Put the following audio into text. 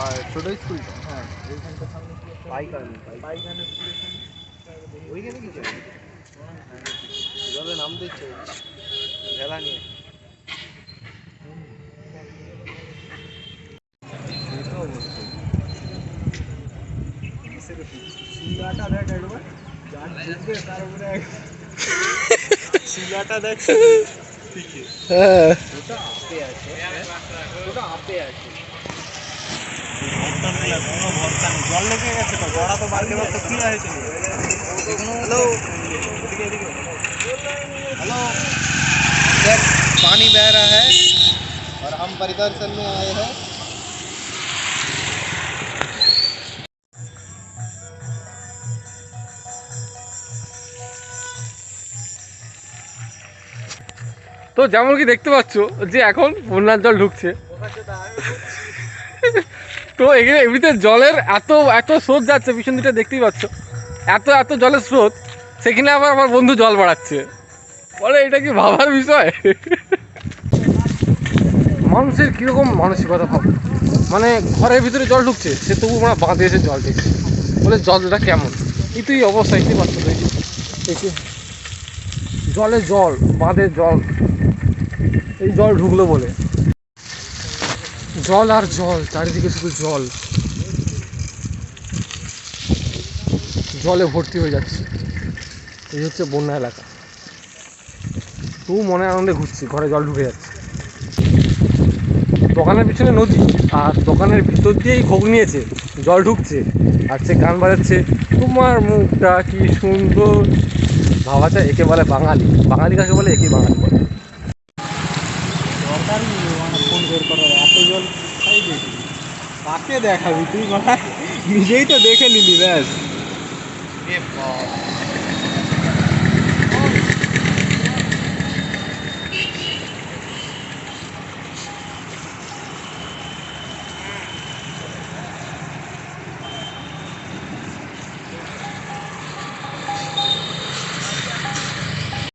বা ছোট স্কুলটা হ্যাঁ এইখানটা সামনে পাইকান পাইখানা ওইখানে কি চলে? জলে নামতে ইচ্ছে হচ্ছে নিয়ে। শিলাটা দেখ একবার। যার তার উপরে এক- দেখ। হ্যাঁ। ওটা আপে আছে ওটা আপে আছে। ভর্তা মেলা কোনো ভর্তা নেই জল লেগে গেছে তো গড়া তো বাড়তে বাড়তে কি হয়েছে হ্যালো हेलो इधर पानी बह रहा है और हम परिदर्शन में आए हैं তো যেমন কি দেখতে পাচ্ছ যে এখন বন্যার জল ঢুকছে তো এখানে এমনিতে জলের এত এত স্রোত যাচ্ছে, পিছন দিকটা দেখতেই পাচ্ছ। এত এত জলের স্রোত, সেখানে আবার আমার বন্ধু জল বাড়াচ্ছে। বলে, এটা কি ভাবার বিষয়? মানুষের কীরকম মানসিকতা ভাব? মানে ঘরের ভিতরে জল ঢুকছে, সে তবু আমরা বাঁধে এসে জল দিচ্ছে। বলে, জলটা কেমন? এই তুই অবস্থা দেখতে পাচ্ছ এই জলে জল, বাঁধে জল। এই জল ঢুকলো বলে। জল আর জল, চারিদিকে শুধু জল। জলে ভর্তি হয়ে যাচ্ছে। এই হচ্ছে বন্যা এলাকা। তবু মনে আনন্দে ঘুরছি, ঘরে জল ঢুকে যাচ্ছে। দোকানের পিছনে নদী, আর দোকানের ভিতর দিয়েই ঘোগ নিয়েছে, জল ঢুকছে, আর সে গান বাজাচ্ছে, তোমার মুখটা কি সুন্দর। ভাবা যায় একে বলে বাঙালি। বাঙালি কাকে বলে? একে বাঙালি বলে। ফোন বের করার এত জল কোথায় দেখবি কাকে দেখাবি তুই? নিজেই তো দেখে নিলি, ব্যাস।